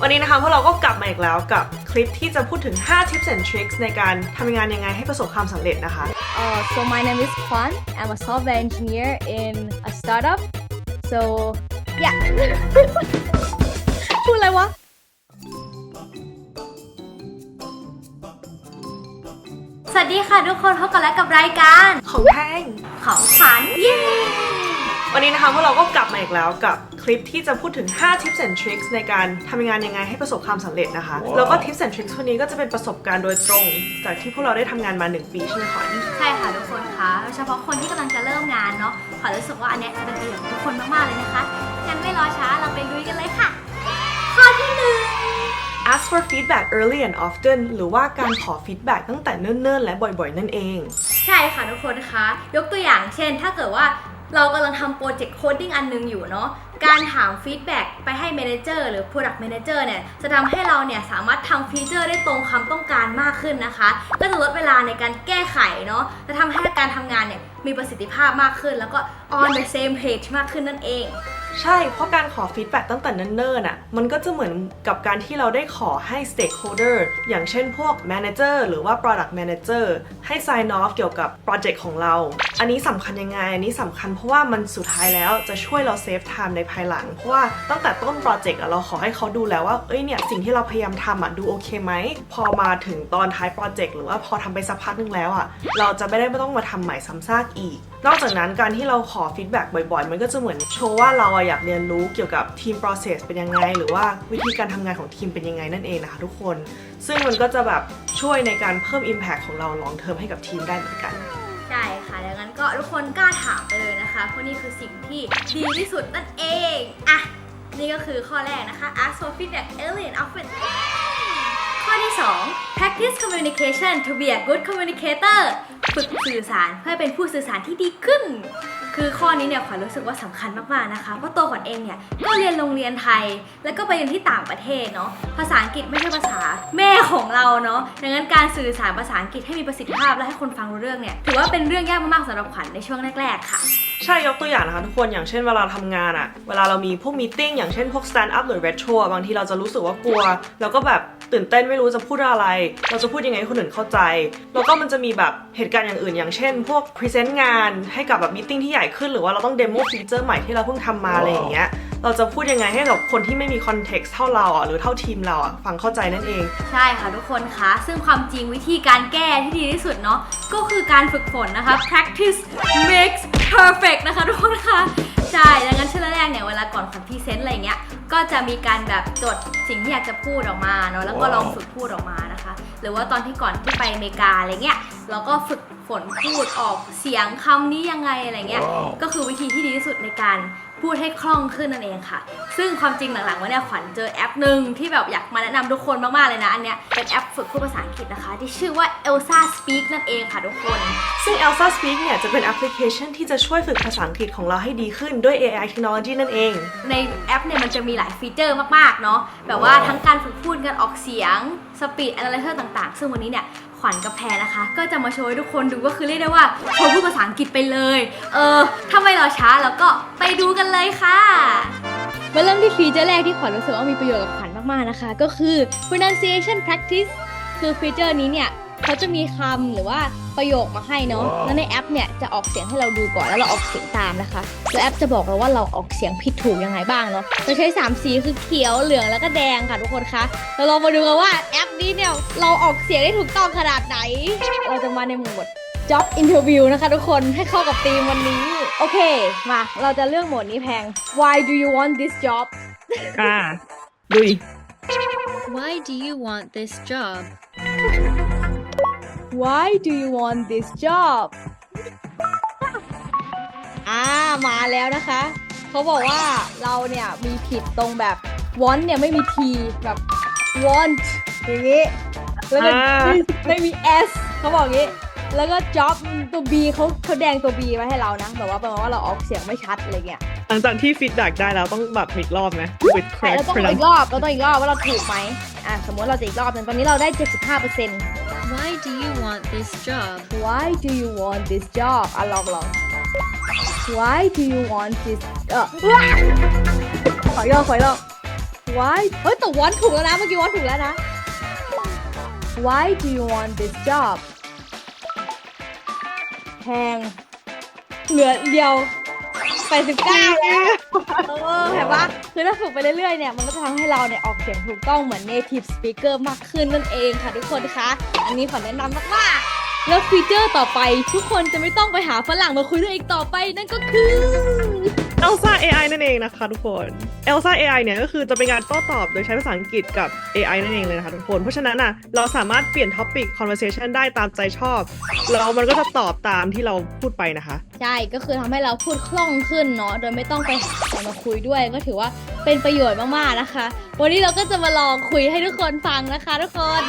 วันนี้นะคะพวกเราก็กลับมาอีกแล้วกับคลิปที่จะพูดถึง 5 tips and tricks ในการทำงานยังไงให้ประสบความสำเร็จนะคะ Uh, so my name is Kwan. I'm a software engineer in a startup. So yeah. พูดอะไรวะสวัสดีค่ะทุกคนพบกันแล้วกับรายการ ของแพงของขวัญเย้ วันนี้นะคะพวกเราก็กลับมาอีกแล้วกับคลิปที่จะพูดถึง 5 tips and tricks ในการทำงานยังไงให้ประสบความสำเร็จนะคะ แล้วก็ tips and tricks วันนี้ก็จะเป็นประสบการณ์โดยตรง จากที่พวกเราได้ทำงานมา 1 ปีใช่ไหมขวัญใช่ค่ะทุกคนคะโดยเฉพาะคนที่กำลังจะเริ่มงานเนาะขวัญรู้สึกว่าอันเนี้ยจะเป็นประโยชน์กับทุกคนมาก ๆ เลยนะคะ งั้นไม่รอช้าเราไปลุยกันเลยค่ะ ข้อที่หนึ่ง ask for feedback early and often หรือว่าการขอ feedback ตั้งแต่เนิ่นๆ และบ่อยๆ นั่นเอง ใช่ค่ะทุกคนคะ ยกตัวอย่างเช่น ถ้าเกิดว่า เรากำลังทำโปรเจกต์โคดดิ้งอันหนึงอยู่เนาะ การถามฟีดแบ็กไปให้ Manager หรือ Product Manager เนี่ยจะทำให้เราเนี่ยสามารถทำฟีเจอร์ได้ตรงความต้องการมากขึ้นนะคะ ก็จะลดเวลาในการแก้ไขเนาะจะทำให้การทำงานเนี่ยมีประสิทธิภาพมากขึ้น แล้วก็ on the same page มากขึ้นนั่นเอง ใช่ เพราะการขอฟีดแบ็กตั้งแต่เนิ่นๆน่ะ มันก็จะเหมือนกับการที่เราได้ขอให้ stakeholder อย่างเช่นพวก manager หรือว่า product manager ให้ sign off เกี่ยวกับโปรเจกต์ของเรา อันนี้สำคัญยังไง อันนี้สำคัญเพราะว่ามันสุดท้ายแล้วจะช่วยเรา save time ในภายหลัง เพราะว่าตั้งแต่ต้นโปรเจกต์เราขอให้เขาดูแล้วว่า เอ้ยเนี่ยสิ่งที่เราพยายามทำอะดูโอเคไหม พอมาถึงตอนท้ายโปรเจกต์หรือว่าพอทำไปสักพักหนึงแล้วอะเราจะไม่ได้ไม่ต้องมาทำใหม่ซ้ำซากอีก นอกจากนั้นการที่เราขอฟีดแบ็กบ่อยๆ มันก็จะเหมือนโชว์ว่าเราอยากเรียนรู้เกี่ยวกับทีม process เป็นยังไง หรือว่าวิธีการทำงานของทีมเป็นยังไงนั่นเองนะคะทุกคน ซึ่งมันก็จะแบบช่วยในการเพิ่ม impact ของเรา long term ให้กับทีมได้เหมือนกัน ก็ทุกคนกล้าถามไปเลยนะคะ เพราะนี่คือสิ่งที่ดีที่สุดนั่นเอง อะ นี่ก็คือข้อแรกนะคะ ask for feedback early and often ข้อที่ 2 practice communication to be a good communicator ฝึกสื่อสารเพื่อเป็นผู้สื่อสารที่ดีขึ้น คือข้อนี้เนี่ยขวัญรู้สึกว่าสำคัญมากๆนะคะ เพราะตัวขวัญเองเนี่ยก็เรียนโรงเรียนไทย แล้วก็ไปเรียนที่ต่างประเทศเนาะ ภาษาอังกฤษไม่ใช่ภาษาแม่ของเราเนาะ ดังนั้นการสื่อสารภาษาอังกฤษให้มีประสิทธิภาพและให้คนฟังรู้เรื่องเนี่ย ถือว่าเป็นเรื่องยากมากๆสำหรับขวัญในช่วงแรกๆค่ะใช่ยกตัวอย่างนะคะทุกคนอย่างเช่นเวลาทำงานอะเวลาเรามีพวกมีติ้งอย่างเช่นพวก stand up หรือ retro บางทีเราจะรู้สึกว่ากลัว แล้วก็แบบ ตื่นเต้นไม่รู้จะพูดอะไร เราจะพูดยังไงให้คนอื่นเข้าใจ แล้วก็มันจะมีแบบเหตุการณ์อย่างอื่น อย่างเช่น พวก present งานให้กับแบบมีติ้งที่ใหญ่ขึ้นหรือว่าเราต้อง demo feature ใหม่ที่เราเพิ่งทำมาอะไรอย่างเงี้ยเราจะพูดยังไงให้กับคนที่ไม่มี context เท่าเราอะหรือเท่าทีมเราอะฟังเข้าใจนั่นเอง ใช่ค่ะทุกคนคะ ซึ่งความจริงวิธีการแก้ที่ดีที่สุดเนาะก็คือการฝึกฝนนะคะ practice makes perfect นะคะทุกคนคะ ใช่ดังนั้นช่วงแรกๆเนี่ยเวลาก่อนขวัญพรีเซนต์อะไรเงี้ย ก็จะมีการแบบจดสิ่งที่อยากจะพูดออกมาเนาะแล้วก็ลองฝึกพูดออกมานะคะ หรือว่าตอนที่ก่อนที่ไปอเมริกาอะไรเงี้ยเราก็ฝึกฝนพูดออกเสียงคำนี้ยังไงอะไรเงี้ย ก็คือวิธีที่ดีที่สุดในการ พูดให้คล่องขึ้นนั่นเองค่ะ ซึ่งความจริงหลังๆวันเนี้ยขวัญเจอแอปหนึ่งที่แบบอยากมาแนะนำทุกคนมากๆเลยนะ อันเนี้ยเป็นแอปฝึกพูดภาษาอังกฤษนะคะ ที่ชื่อว่า Elsa Speak นั่นเองค่ะทุกคน ซึ่ง Elsa Speak เนี่ยจะเป็นแอปพลิเคชันที่จะช่วยฝึกภาษาอังกฤษของเราให้ดีขึ้นด้วย AI technology นั่นเอง ในแอปเนี่ยมันจะมีหลายฟีเจอร์มากๆเนาะแบบว่าทั้งการฝึกพูดการออกเสียงสปีดอะไรเท่ต่างๆ ซึ่งวันนี้เนี่ย ขวัญกับแพรนะคะ ก็จะมาโชว์ให้ทุกคนดูก็คือเรียกได้ว่าโชว์พูดภาษาอังกฤษไปเลย เออถ้าไม่รอช้าแล้วก็ไปดูกันเลยค่ะมาเริ่มที่ฟีเจอร์แรกที่ขวัญรู้สึกว่ามีประโยชน์กับขวัญมากๆนะคะ ก็คือ pronunciation practice คือฟีเจอร์นี้เนี่ย เขาจะมีคำหรือว่าประโยคมาให้เนาะแล้วในแอปเนี่ยจะออกเสียงให้เราดูก่อนแล้วเราออกเสียงตามนะคะ แล้วแอปจะบอกเราว่าเราออกเสียงผิดถูกยังไงบ้างเนาะเราใช้3สีคือเขียวเหลืองแล้วก็แดงค่ะทุกคนคะเราลองมาดูกันว่าแอปนี้เนี่ยเราออกเสียงได้ถูกต้องขนาดไหน เราจะมาในหมวด job interview นะคะทุกคนให้เข้ากับธีมวันนี้ โอเคมาเราจะเลือกโหมดนี้แพง why do you want this job อ่าดุย Why do you want this job? Why do you want this job อ่ามาแล้วนะคะ เขาบอกว่าเราเนี่ยมีผิดตรงแบบ want เนี่ยไม่มี t แบบ want อย่างงี้ แล้วก็อ่าไม่ไม่มี s เขาบอกงี้ แล้วก็ job ตัว b เขาเขาแดงตัว b มาให้เรานะแบบว่าแปลว่าเราออกเสียงไม่ชัดอะไรเงี้ยหลังจากที่ฟีดแบ็กได้แล้วต้องแบบอีกรอบไหม with ใช่ correct เราต้องอีกรอบเราต้องอีกรอบว่าเราถูกไหมอะสมมติเราจะอีกรอบหนึงตอนนี้เราได้ 75% Why do you want this job? Why do you want this job อะลองลอง Why do you want this เออว้าขออีกรอขออีกรอ why เฮ้ยแต่วอนถูกแล้วนะ เมื่อกี้วอนถูกแล้วนะ why do you want this job แพงเหลือเดียว89แล้ว เออเห็นปะคือถ้าฝึกไปเรื่อยๆเนี่ยมันก็จะทำให้เราเนี่ยออกเสียงถูกต้องเหมือน native speaker มากขึ้นนั่นเองค่ะทุกคนคะ อันนี้ขอแนะนำมากๆแล้วฟีเจอร์ต่อไป ทุกคนจะไม่ต้องไปหาฝรั่งมาคุยด้วยอีกต่อไปนั่นก็คือ Elsa AI นั่นเองนะคะทุกคน Elsa AI เนี่ยก็คือจะเป็นการโต้ตอบโดยใช้ภาษาอังกฤษกับ AI นั่นเองเลยนะคะทุกคน เพราะฉะนั้นอะเราสามารถเปลี่ยน topic conversation ได้ตามใจชอบแล้วมันก็จะตอบตามที่เราพูดไปนะคะ ใช่ก็คือทำให้เราพูดคล่องขึ้นเนาะโดยไม่ต้องไปหาใครมาคุยด้วย ก็ถือว่าเป็นประโยชน์มากๆนะคะ วันนี้เราก็จะมาลองคุยให้ทุกคนฟังนะคะ ทุกคน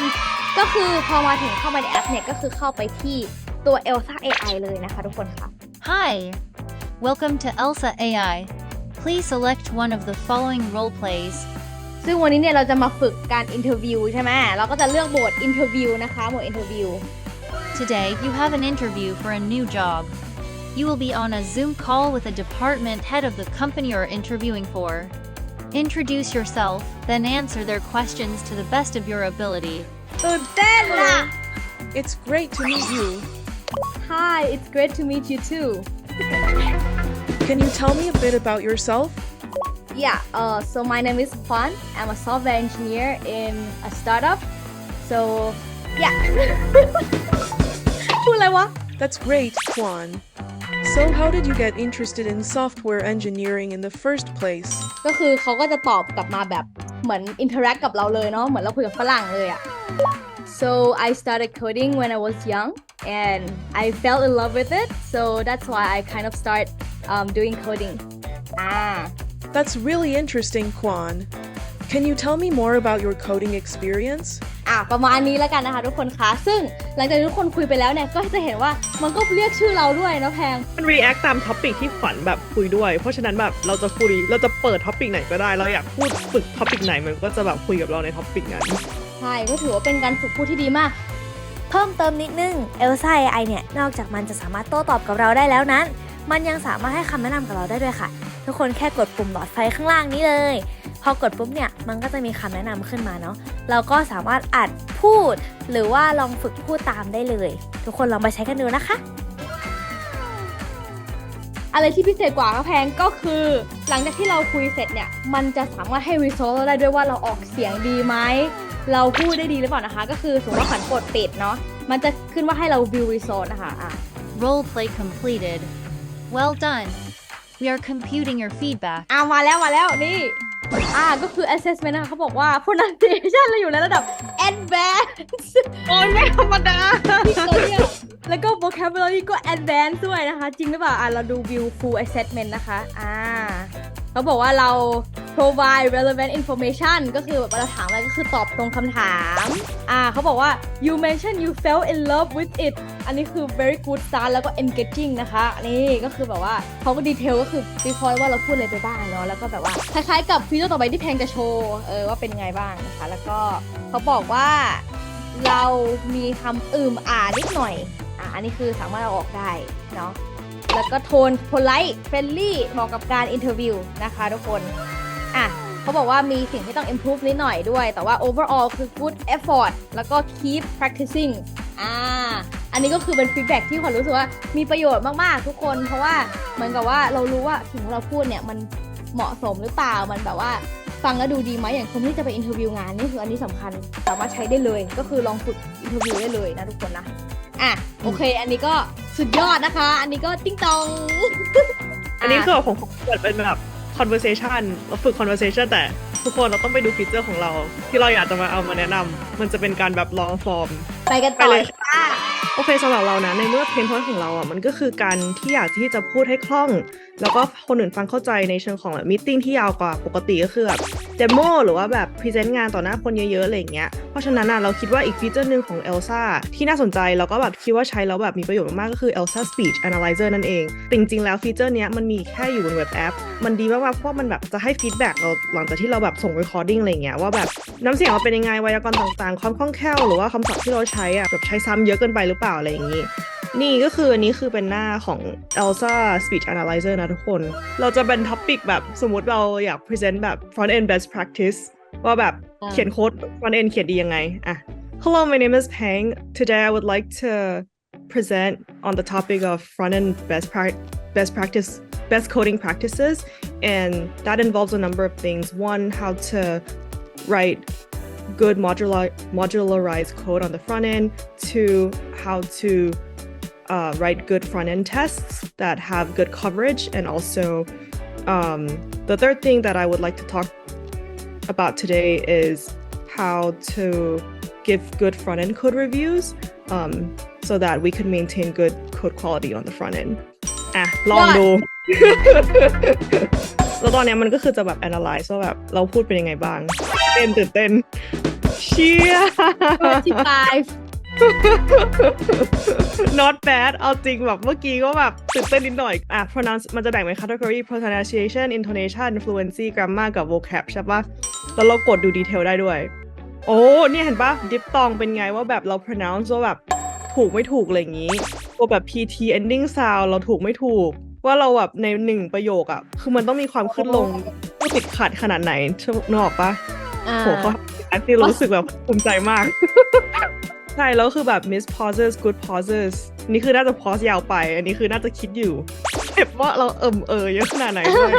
ก็คือพอมาถึงเข้ามาในแอปเนี่ยก็คือเข้าไปที่ตัว Elsa AI เลยนะคะ ทุกคนค่ะ Hi. Welcome to Elsa AI. Please select one of the following role plays. ซึ่งวันนี้เนี่ยเราจะมาฝึกการอินเทอร์วิวใช่ไหม เราก็จะเลือกโหมดอินเทอร์วิวนะคะ โหมดอินเทอร์วิว Today, you have an interview for a new job. You will be on a Zoom call with a department head of the company you're interviewing for. Introduce yourself, then answer their questions to the best of your ability. ตื่นเต้นอะ It's great to meet you. Hi it's great to meet you too Can you tell me a bit about yourself? Yeah, uh, so my name is Kwan. I'm a software engineer in a startup. So, yeah. พูดอะไรวะ That's great, Kwan. So, how did you get interested in software engineering in the first place? ก็คือเขาก็จะตอบกลับมาแบบเหมือน interact กับเราเลยเนาะ เหมือนเราคุยกับฝรั่งเลยอะ So I started coding when I was young And I fell in love with it. So that's why I kind of start um, doing coding. อ่า That's really interesting, Kwan. Can you tell me more about your coding experience? อะประมาณนี้แล้วกันนะคะทุกคนคะ ซึ่งหลังจากที่ทุกคนคุยไปแล้วเนี่ยก็จะเห็นว่ามันก็เรียกชื่อเราด้วยเนาะแพง มัน react ตาม topic ที่ขวัญแบบคุยด้วย เพราะฉะนั้นแบบเราจะคุยเราจะเปิด topic ไหนก็ได้ เราอยากพูดฝึก topic ไหนมันก็จะแบบคุยกับเราใน topic นั้น ใช่ก็ถือว่าเป็นการฝึกพูดที่ดีมาก เพิ่มเติมนิดนึง Elsa AI เนี่ย นอกจากมันจะสามารถโต้ตอบกับเราได้แล้วนั้น มันยังสามารถให้คำแนะนำกับเราได้ด้วยค่ะ ทุกคนแค่กดปุ่มหลอดไฟข้างล่างนี้เลย พอกดปุ๊บเนี่ย มันก็จะมีคำแนะนำขึ้นมาเนาะเราก็สามารถอัดพูด หรือว่าลองฝึกพูดตามได้เลย ทุกคนลองไปใช้กันดูนะคะอะไรที่พิเศษกว่าก็แพงก็คือ หลังจากที่เราคุยเสร็จเนี่ย มันจะสามารถให้ result เราได้ด้วยว่าเราออกเสียงดีไหม เราพูดได้ดีหรือเปล่านะคะ ก็คือสมมติว่าขันกดปิดเนาะมันจะขึ้นว่าให้เรา view result นะคะอะ Role play completed. Well done. We are computing your feedback. อ่ามาแล้วมาแล้วนี่อ่าก็คือ assessment นะคะเขาบอกว่า pronunciation เราอยู่ในระดับ advanced โอ้ยไม่ธรรมดาที่เขาเรียกแล้วก็ vocabulary ก็ advanced ด้วยนะคะ จริงหรือเปล่า อะ เราดู view full assessment นะคะ อ่าเขาบอกว่าเรา provide relevant information ก็คือแบบเวลาถามอะไรก็คือตอบตรงคำถาม อ่าเขาบอกว่า you mentioned you fell in love with it อันนี้คือ very good start แล้วก็ engaging นะคะ นี่ก็คือแบบว่าเขาก็ดีเทลก็คือวิเคราะห์ว่าเราพูดอะไรไปบ้างเนาะ แล้วก็แบบว่า คล้ายๆกับฟีเจอร์ต่อไปที่แพงจะโชว์ เออว่าเป็นไงบ้างนะคะ แล้วก็เขาบอกว่าเรามีคำอืมอ่านิดหน่อย อะอันนี้คือสามารถเอาออกได้เนาะแล้วก็โทน polite friendly เหมาะกับการอินเทอร์วิวนะคะทุกคน อะเขาบอกว่ามีสิ่งที่ต้อง improve นิดหน่อยด้วย แต่ว่า overall คือ good effort แล้วก็ keep practicing อ่า อันนี้ก็คือเป็น feedback ที่ขวัญรู้สึกว่ามีประโยชน์มากๆ ทุกคน เพราะว่าเหมือนกับว่าเรารู้ว่าสิ่งที่เราพูดเนี่ยมันเหมาะสมหรือเปล่า มันแบบว่าฟังแล้วดูดีไหมอย่างคนที่จะไปอินเทอร์วิวงานนี่คืออันนี้สำคัญสามารถใช้ได้เลย ก็คือลองฝึกอินเทอร์วิวได้เลยนะทุกคนนะ อะโอเค อันนี้ก็สุดยอดนะคะ อันนี้ก็ติ้งตอง อันนี้คือของผมเกิดเป็นแบบ conversation เราฝึก conversation แต่ทุกคนเราต้องไปดูฟีเจอร์ของเรา ที่เราอยากจะมาเอามาแนะนำมันจะเป็นการแบบ long form ไปกันไปต่อเลยค่ะ โอเคสำหรับเรานะในเมื่อเพนพอยของเราอะมันก็คือการที่อยากที่จะพูดให้คล่อง แล้วก็คนอื่นฟังเข้าใจในเชิงของแบบมิ팅ที่ยาวกว่าปกติก็คือแบบเดโมหรือว่าแบบพรีเซนต์งานต่อหน้าคนเยอะๆอะไรอย่างเงี้ยเพราะฉะนั้นอะเราคิดว่าอีกฟีเจอร์หนึ่งของ Elsa ที่น่าสนใจแล้วก็แบบคิดว่าใช้แล้วแบบมีประโยชน์มากๆก็คือ Elsa Speech Analyzer นั่นเองจริงๆแล้วฟีเจอร์เนี้ยมันมีแค่อยู่บนเว็บแอป มันดีมากๆเพราะมันแบบจะให้ฟีดแบ็กเราหลังจากที่เราแบบส่ง recording อะไรเงี้ยว่าแบบน้ำเสียงเราเป็นยังไงไวยากรณ์ต่างๆ ความคล่องแคล่วหรือว่าคำศัพท์ที่เราใช้อะแบบใช้ซ้ำเยอะเกินไปหรือเปล่าอะไรอย่างงี้ นี่ก็คืออันนี้คือเป็นหน้าของ Elsa Speech Analyzer นะทุกคน เราจะเป็นท็อปิกแบบสมมติเราอยาก present แบบ front end best practice ว่าแบบอ่าเขียนโค้ด front end เขียนดียังไงอะ Hello my name is Peng today I would like to present on the topic of front end best prac- best practice best coding practices and that involves a number of things one how to write good modular modularized code on the front end two how to uh, write good front end tests that have good coverage and also um, the third thing that I would like to talk about today is how to give good front end code reviews um, so that we can maintain good code quality on the front end อ่ะ ลองดู แล้วตอนเนี้ยมันก็คือจะแบบ analyze ว่าแบบเราพูดเป็นยังไงบ้าง เต้นตื่นเต้น เชียที่ปลาย not bad เอาจริงแบบเมื่อกี้ก็แบบตื่นเต้นนิดหน่อย อะ pronounce มันจะแบ่งเป็น category pronunciation intonation fluency grammar กับ vocab ใช่ปะแล้วเรากดดูดีเทลได้ด้วย โอ้ เนี่ยเห็นปะดิฟตองเป็นไงว่าแบบเรา pronounce ว่าแบบถูกไม่ถูกอะไรอย่างนี้ตัวแบบ pt ending sound เราถูกไม่ถูก ว่าเราแบบในหนึ่งประโยคอะคือมันต้องมีความขึ้นลงไม่ติดขัดขนาดไหนนึกออกปะ อ่า โหเขา แอคที่รู้สึกแบบภูมิใจมาก ใช่ แล้วคือแบบ miss pauses good pauses นี่คือน่าจะ pause ยาวไป อันนี้คือน่าจะคิดอยู่เห็นว่าเราเอิมเออเยอะขนาดไหนด้วย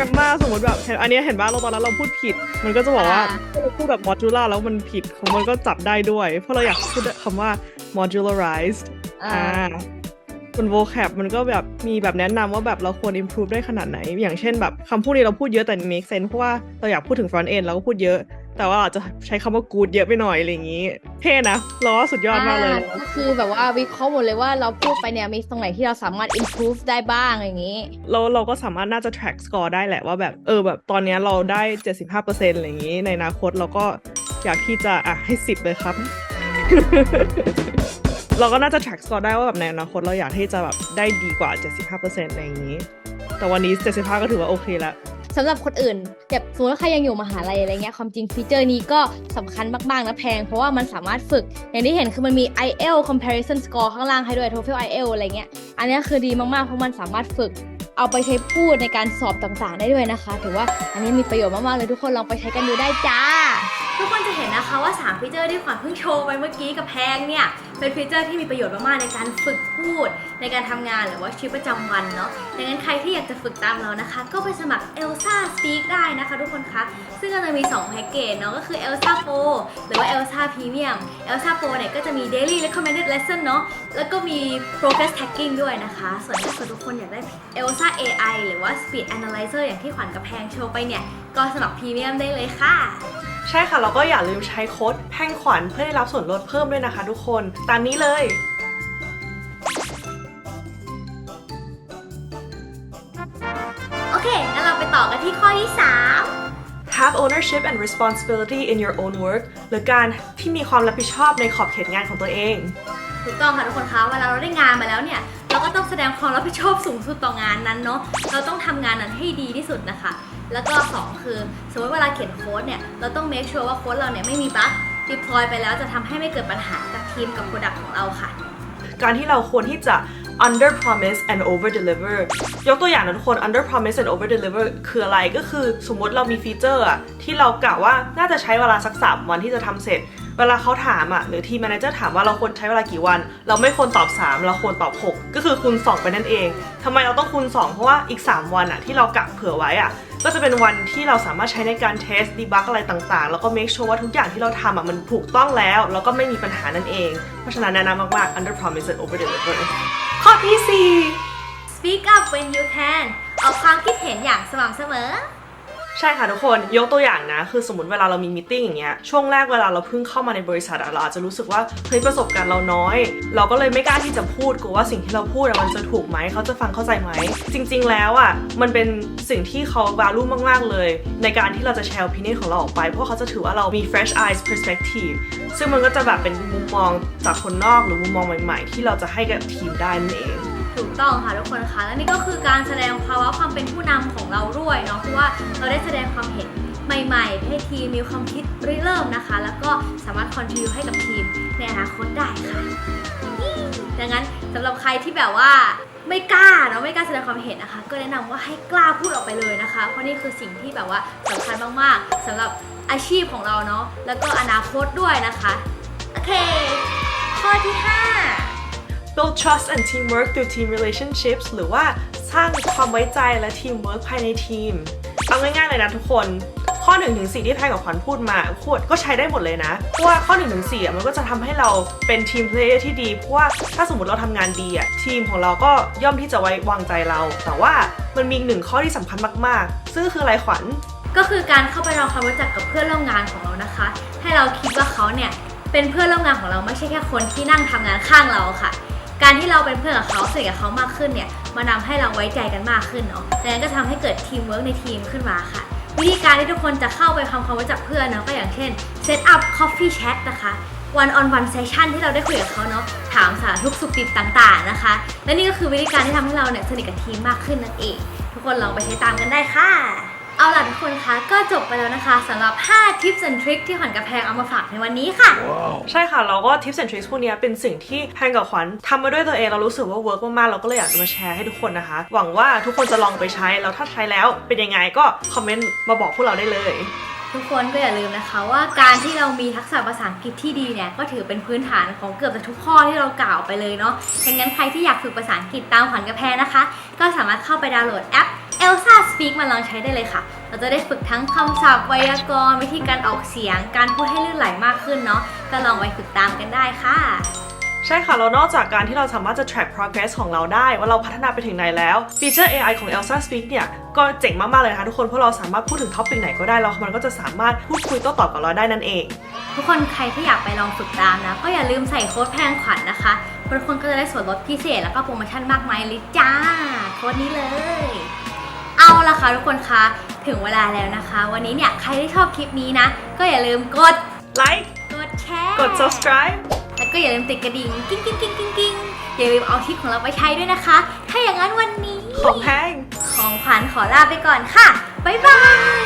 กันมากสมมติแบบเห็นอันเนี้ยเห็นว่าเราตอนนั้นเราพูดผิด มันก็จะบอกว่าอ่าถ้าเราพูดแบบ modular แล้วมันผิดของมันก็จับได้ด้วย เพราะเราอยากพูดคำว่า modularized อ่า อ่าส่วน vocab มันก็แบบมีแบบแนะนำว่าแบบเราควร improve ได้ขนาดไหน อย่างเช่นแบบคำพูดนี้เราพูดเยอะแต่ make sense เพราะว่าเราอยากพูดถึง front end เราก็พูดเยอะ แต่ว่าอาจจะใช้คำว่า good เยอะไปหน่อยอะไรอย่างนี้ เท่นะเราว่าสุดยอดมากเลยอ่ก็คือแบบว่าวิเคราะห์หมดเลยว่าเราพูดไปเนี่ยมีตรงไหนที่เราสามารถ improve ได้บ้างอย่างนี้เราเราก็สามารถน่าจะ track score ได้แหละว่าแบบเออแบบตอนเนี้ยเราได้ 75%อะไรอย่างนี้ ในอนาคตเราก็อยากที่จะอะให้ 10 เลยครับ เราก็น่าจะ track score ได้ว่าแบบในอนาคตเราอยากที่จะแบบได้ดีกว่า 75%อะไรอย่างนี้ แต่วันนี้ 75 ก็ถือว่าโอเคแล้วสำหรับคนอื่นแบบสมมติว่าใครยังอยู่มหาลัยอะไรเงี้ยความจริงฟีเจอร์นี้ก็สำคัญมากๆนะแพง เพราะว่ามันสามารถฝึก อย่างที่เห็นคือมันมี IEL comparison score ข้างล่างให้ด้วย TOEFL IEL อะไรเงี้ยอันนี้คือดีมากๆ เพราะมันสามารถฝึกเอาไปใช้พูดในการสอบต่างๆ ได้ด้วยนะคะ ถือว่าอันนี้มีประโยชน์มากๆเลยทุกคนลองไปใช้กันดูได้จ้า ทุกคนจะเห็นนะคะว่า 3 ฟีเจอร์ที่ขวัญเพิ่งโชว์ไปเมื่อกี้กับแพงเนี่ย เป็นฟีเจอร์ที่มีประโยชน์มากๆในการฝึกพูด ในการทำงานหรือว่าชีวิตประจำวันเนาะดังนั้นใครที่อยากจะฝึกตามเรานะคะ ก็ไปสมัคร Elsa Speak ได้นะคะ ทุกคนคะซึ่งก็จะมี 2 แพ็กเกจเนาะก็คือ Elsa Pro หรือว่า Elsa Premium Elsa Pro เนี่ยก็จะมี Daily Recommended Lesson เนาะแล้วก็มี Progress Tracking ด้วยนะคะ ส่วนถ้าเกิดทุกคนอยากได้ Elsa AI หรือว่า Speed Analyzer อย่างที่ขวัญกับแพงโชว์ไปเนี่ยก็สมัคร Premium ได้เลยค่ะ ใช่ค่ะแล้วก็อย่าลืมใช้โค้ดแพ่งขวัญเพื่อได้รับส่วนลดเพิ่มด้วยนะคะทุกคน ตามนี้เลยโอเคงั้นเราไปต่อกันที่ข้อที่ have ownership and responsibility in your own work หรือการที่มีความรับผิดชอบในขอบเขตงานของตัวเอง3ถูกต้องค่ะทุกคนคะเวลาเราได้งานมาแล้วเนี่ย เราก็ต้องแสดงความรับผิดชอบสูงสุดต่องานนั้นเนาะ เราต้องทำงานนั้นให้ดีที่สุดนะคะ แล้วก็ 2 คือ สมมติเวลาเขียนโค้ดเนี่ยเราต้อง make sure ว่าโค้ดเราเนี่ยไม่มีบั๊ก deploy ไปแล้วจะทำให้ไม่เกิดปัญหากับทีมกับ product ของเราค่ะ การที่เราควรที่จะ under promise and over deliver ยกตัวอย่างนะทุกคน under promise and over deliver คืออะไรก็คือสมมติเรามีฟีเจอร์อะที่เรากะว่าน่าจะใช้เวลาสัก 3 วันที่จะทำเสร็จ เวลาเขาถามอะหรือทีม manager ถามว่าเราควรใช้เวลากี่วัน เราไม่ควรตอบ 3 เราควรตอบ 6 ก็คือคูณ2ไปนั่นเองทำไมเราต้องคูณ2 เพราะว่าอีก 3 วันอะที่เรากะเผื่อไว้อะ ก็จะเป็นวันที่เราสามารถใช้ในการเทสดีบักอะไรต่างๆ แล้วก็เมคชัวร์ว่าทุกอย่างที่เราทำอะมันถูกต้องแล้ว แล้วก็ไม่มีปัญหานั่นเอง เพราะฉะนั้นแนะนำมากๆ under promise and over deliver ข้อที่ speak up when you can ออกความคิดเห็นอย่างสม่ำเสมอ ใช่ค่ะทุกคนยกตัวอย่างนะ คือสมมติเวลาเรามีมติ้งอย่างเงี้ยช่วงแรกเวลาเราเพิ่งเข้ามาในบริษัทเราอาจจะรู้สึกว่าเฮ้ยประสบการณ์เราน้อย เราก็เลยไม่กล้าที่จะพูดกลัวว่าสิ่งที่เราพูดมันจะถูกไหมเขาจะฟังเข้าใจไหมจริง ๆ แล้วอะมันเป็นสิ่งที่เขา value มากๆเลย ในการที่เราจะแชร์ opinion ของเราออกไป เพราะเขาจะถือว่าเรามี fresh eyes perspective ซึ่งมันก็จะแบบเป็นมุมมองจากคนนอกหรือมุมมองใหม่ ๆ ที่เราจะให้กับทีมได้นั่นเอง ถูกต้องค่ะทุกคนคะและนี่ก็คือการแสดงภาวะความเป็นผู้นำของเราด้วยเนาะเพราะว่าเราได้แสดงความเห็นใหม่ๆ ให้ทีมมีความคิดริเริ่มนะคะ แล้วก็สามารถคอนทิวให้กับทีมในอนาคตได้ค่ะดังนั้นสำหรับใครที่แบบว่าไม่กล้าเนาะไม่กล้าแสดงความเห็นนะคะ ก็แนะนำว่าให้กล้าพูดออกไปเลยนะคะ เพราะนี่คือสิ่งที่แบบว่าสำคัญมากๆสำหรับอาชีพของเราเนาะแล้วก็อนาคตด้วยนะคะ โอเค ข้อที่ 5 build trust and teamwork through team relationships หรือว่าสร้างความไว้ใจและ teamwork ภายในทีม เอาง่ายๆเลยนะทุกคน ข้อ1นถึงสที่แพรกับขวัญพูดมาพูดก็ใช้ได้หมดเลยนะ เพราะว่าข้อ1นถึงสอะมันก็จะทำให้เราเป็นทีมเพลเยอร์ที่ดี เพราะว่าถ้าสมมติเราทำงานดีอะทีมของเราก็ย่อมที่จะไว้วางใจเรา แต่ว่ามันมีหนึ่งข้อที่สำคัญมากๆ ซึ่งคืออะไรขวัญก็คือการเข้าไปทำความรู้จักกับเพื่อนร่วมงานของเรานะคะ ให้เราคิดว่าเขาเนี่ยเป็นเพื่อนร่วมงานของเราไม่ใช่แค่คนที่นั่งทำงานข้างเราค่ะ การที่เราเป็นเพื่อนกับเขาสนิทกับเขามากขึ้นเนี่ยมานำให้เราไว้ใจกันมากขึ้นเนาะดังนั้นก็ทำให้เกิดทีมเวิร์กในทีมขึ้นมาค่ะ วิธีการที่ทุกคนจะเข้าไปทำความรู้จักเพื่อนเนาะก็อย่างเช่น set up coffee chat นะคะ one on one session ที่เราได้คุยกับเขาเนาะถามสารทุกสุขดิบต่างๆนะคะ และนี่ก็คือวิธีการที่ทำให้เราเนี่ยสนิทกับทีมมากขึ้นนั่นเอง ทุกคนลองไปใช้ตามกันได้ค่ะ เอาล่ะทุกคนคะก็จบไปแล้วนะคะสำหรับ 5 tips and tricks ที่ขวัญกับแพงเอามาฝากในวันนี้ค่ะ ใช่ค่ะ เราก็ tips and tricks พวกเนี้ยเป็นสิ่งที่แพนกับขวัญทำมาด้วยตัวเองเรารู้สึกว่าเวิร์กมากๆ เราก็เลยอยากจะมาแชร์ให้ทุกคนนะคะ หวังว่าทุกคนจะลองไปใช้ แล้วถ้าใช้แล้วเป็นยังไงก็คอมเมนต์มาบอกพวกเราได้เลย ทุกคนก็อย่าลืมนะคะว่าการที่เรามีทักษะภาษาอังกฤษที่ดีเนี่ยก็ถือเป็นพื้นฐานของเกือบจะทุกข้อที่เรากล่าวไปเลยเนาะดังนั้นใครที่อยากฝึกภาษาอังกฤษตามขวัญกับแพรนะคะ ก็สามารถเข้าไปดาวน์โหลดแอป Elsa Speak มาลองใช้ได้เลยค่ะ เราจะได้ฝึกทั้งคำศัพท์ไวยากรณ์วิธีการออกเสียง การพูดให้ลื่นไหลมากขึ้นเนาะก็ลองไปฝึกตามกันได้ค่ะ ใช่ค่ะ แล้วนอกจากการที่เราสามารถจะ track progress ของเราได้ ว่าเราพัฒนาไปถึงไหนแล้ว ฟีเจอร์ AI ของ Elsa Speak เนี่ย ก็เจ๋งมาก ๆ เลยนะคะทุกคน เพราะเราสามารถพูดถึงท็อปิกไหนก็ได้แล้วมันก็จะสามารถพูดคุยโต้ตอบกับเราได้นั่นเอง ทุกคนใครที่อยากไปลองฝึกตามนะ ก็อย่าลืมใส่โค้ดแพงขวัญนะคะทุกคนก็จะได้ส่วนลดพิเศษแล้วก็โปรโมชั่นมากมายเลยจ้าโค้ดนี้เลยเอา ละค่ะทุกคนคะถึงเวลาแล้วนะคะ วันนี้เนี่ยใครที่ชอบคลิปนี้นะ ก็อย่าลืมกด like กดแชร์กด subscribe แล้วก็อย่าลืมติดกระดิ่งกิ้งกิ้งกิ้งกิ้งกิ้งอย่าลืมเอาทิปของเราไปใช้ด้วยนะคะ ถ้าอย่างนั้นวันนี้ ของแพงของขวัญขอลาไปก่อนค่ะ บ๊ายบาย